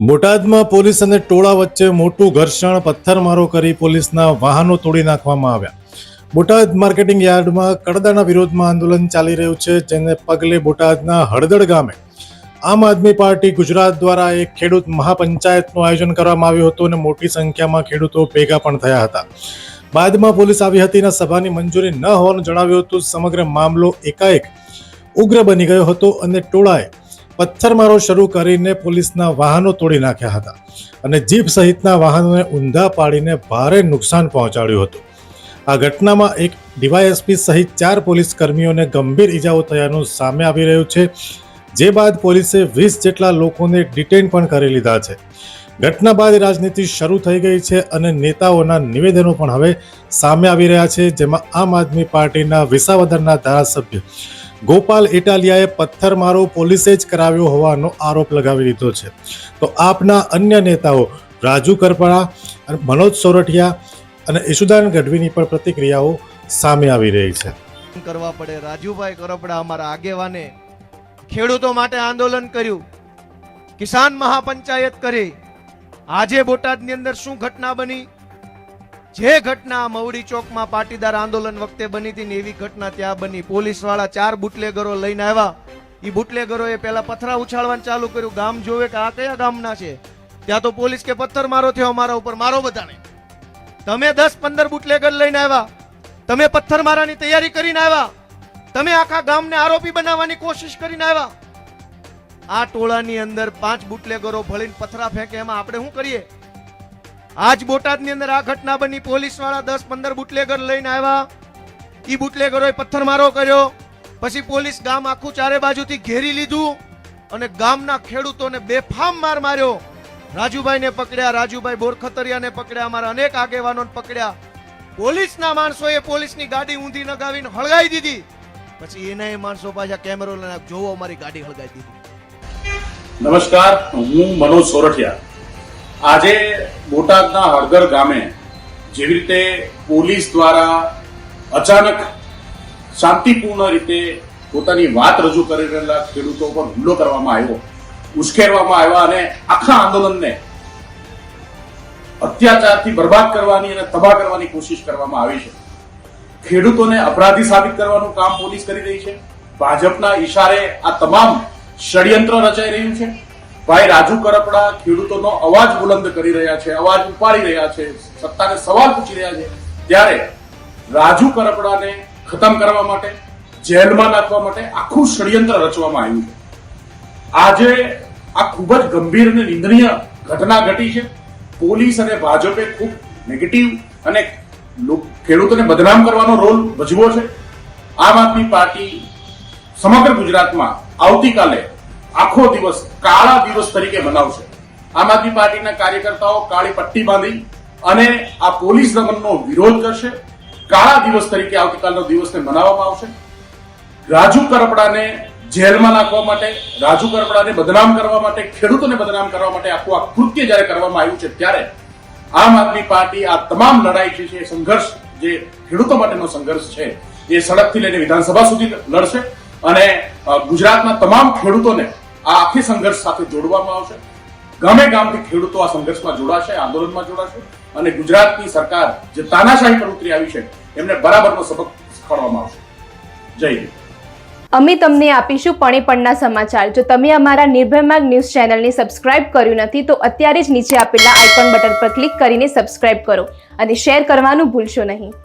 બોટાદમાં પોલીસ અને ટોળા વચ્ચે મોટું ઘર્ષણ, પથ્થરમારો કરી પોલીસના વાહનો તોડી નાખવામાં આવ્યા. બોટાદ માર્કેટિંગ યાર્ડમાં કડદાના વિરોધમાં આંદોલન ચાલી રહ્યું છે, જેને પગલે બોટાદના હળદળ ગામે આમ આદમી પાર્ટી ગુજરાત દ્વારા એક ખેડૂત મહાપંચાયતનું આયોજન કરવામાં આવ્યું હતું અને મોટી સંખ્યામાં ખેડૂતો ભેગા પણ થયા હતા. બાદમાં પોલીસ આવી હતી અને સભાની મંજૂરી ન હોવાનું જણાવ્યું હતું. સમગ્ર મામલો એકાએક ઉગ્ર બની ગયો હતો અને ટોળાએ પથ્થરમારો શરૂ કરીને પોલીસના વાહનો તોડી નાખ્યા હતા અને જીપ સહિતના વાહનોને ઊંધા પાડીને ભારે નુકસાન પહોંચાડ્યું હતું. આ ઘટનામાં એક ડીવાયએસપી સહિત ચાર પોલીસ કર્મીઓને ગંભીર ઈજાઓ થયાનું સામે આવી રહ્યું છે, જે બાદ પોલીસે વીસ જેટલા લોકોને ડિટેન પણ કરી લીધા છે. ઘટના બાદ રાજનીતિ શરૂ થઈ ગઈ છે અને નેતાઓના નિવેદનો પણ હવે સામે આવી રહ્યા છે, જેમાં આમ આદમી પાર્ટીના વિસાવદરના ધારાસભ્ય ગોપાલ ઇટાલિયાએ પથ્થરમારો પોલીસે જ કરાવ્યો હોવાનો આરોપ લગાવી દીધો છે. તો આપના અન્ય નેતાઓ રાજુ કરપડા અને મનોજ સોરઠિયા અને ઈશુદાન ગઢવીની પણ પ્રતિક્રિયાઓ સામે આવી રહી છે. કરવા પડે. રાજુભાઈ કરપડા અમારા આગેવાને ખેડૂતો માટે આંદોલન કર્યું. કિસાન મહાપંચાયત કરી. આજે બોટાદની અંદર શું ઘટના બની? જે ઘટના મવડી ચોકમાં પાટીદાર આંદોલન વખતે બની હતી ને એવી ઘટના ત્યાં બની. પોલીસવાળા ચાર બુટલેગરો લઈને આવ્યા. એ બુટલેગરોએ પહેલા પથરા ઉછાળવાનું ચાલુ કર્યું. ગામ જોવે કે આ કયા ગામના છે? ત્યાં તો પોલીસ કે પથ્થર મારો થયો અમારા ઉપર. મારો બધાને. તમે દસ પંદર બુટલેગર લઈને આવ્યા. તમે પથ્થર મારાની તૈયારી કરીને આવ્યા. તમે આખા ગામને આરોપી બનાવવાની કોશિશ કરીને આવ્યા. આ ટોળાની અંદર પાંચ બુટલેગરો ભળીને પથરા ફેંકે. એમાં આપણે શું કરીએ? આજ બોટાદની અંદર આ ઘટના બની. પોલીસવાળા દસ પંદર બુટલેગર લઈને આવ્યા. ઈ બુટલેગરોએ પથ્થરમારો કર્યો. પછી પોલીસ ગામ આખું ચારે બાજુથી ઘેરી લીધું અને ગામના ખેડૂતોને બેફામ માર માર્યો. રાજુભાઈને પકડ્યા, રાજુભાઈ બોરખતરિયાને પકડ્યા, અમારા અનેક આગેવાનોને પકડ્યા. પોલીસના માણસોએ પોલીસની ગાડી ઊંધી નગાવીને હળગાવી દીધી. પછી એના માણસો પાછા કેમેરો લઈને જોવો, અમારી ગાડી હળગાવી દીધી. નમસ્કાર, હું મનોજ સોરઠિયા. આજે બોટાદના હળદર ગામે જેવી રીતે પોલીસ દ્વારા અચાનક શાંતિપૂર્ણ રીતે પોતાની વાત રજૂ કરી રહેલા ખેડૂતો પર હુમલો કરવામાં આવ્યો, ઉશ્કેરવામાં આવ્યા અને આખા આંદોલનને અત્યાચારથી બરબાદ કરવાની અને તબાહ કરવાની કોશિશ કરવામાં આવી છે. ખેડૂતોને અપરાધી સાબિત કરવાનું કામ પોલીસ કરી રહી છે. ભાજપના ઈશારે આ તમામ ષડયંત્ર રચાઈ રહ્યું છે. ભાઈ રાજુ કરપડા ખેડૂતોનો અવાજ બુલંદ કરી રહ્યા છે, અવાજ ઉપાડી રહ્યા છે, સત્તાને સવાલ પૂછી રહ્યા છે. ત્યારે રાજુ કરપડાને ખતમ કરવા માટે, જેલમાં નાખવા માટે આખું ષડયંત્ર રચવામાં આવ્યું છે. આજે આ ખૂબ જ ગંભીર અને નિંદનીય ઘટના ઘટી છે. પોલીસ અને ભાજપે ખૂબ નેગેટિવ અને ખેડૂતોને બદનામ કરવાનો રોલ ભજવો છે. આમ આદમી પાર્ટી સમગ્ર ગુજરાતમાં આવતીકાલે આખો દિવસ કાળા દિવસ તરીકે મનાવશે. આમ આદમી પાર્ટીના કાર્યકર્તાઓ કાળી પટ્ટી બાંધી અને આ પોલીસ દમનનો વિરોધ કરશે. કાળા દિવસ તરીકે આવતીકાલનો દિવસને મનાવવામાં આવશે. રાજુ કરપડાને જેલમાં નાખવા માટે, રાજુ કરપડાને બદનામ કરવા માટે, ખેડૂતોને બદનામ કરવા માટે આખું આ કૃત્ય જ્યારે કરવામાં આવ્યું છે, ત્યારે આમ આદમી પાર્ટી આ તમામ લડાઈ છે, એ સંઘર્ષ જે ખેડૂતો માટેનો સંઘર્ષ છે, એ સડકથી લઈને વિધાનસભા સુધી લડશે. અને ગુજરાતના તમામ ખેડૂતોને આ આખી સંઘર્ષ સાથે જોડવામાં આવશે. ગામે ગામથી ખેડૂતો આ સંઘર્ષમાં જોડાશે, આંદોલનમાં જોડાશે અને ગુજરાતની સરકાર જે તાનાશાહી પર ઉતરી આવી છે, એમને બરાબરનો સબક શીખવાડવામાં આવશે. જય હિન્દ. અમે તમને આપીશું પણેપણના સમાચાર. જો તમે અમારા નિર્ભય ન્યૂઝ ચેનલને સબસ્ક્રાઇબ કર્યું નથી, તો અત્યારે જ નીચે આપેલા આઇકોન બટન પર ક્લિક કરીને સબસ્ક્રાઇબ કરો અને શેર કરવાનું ભૂલશો નહીં.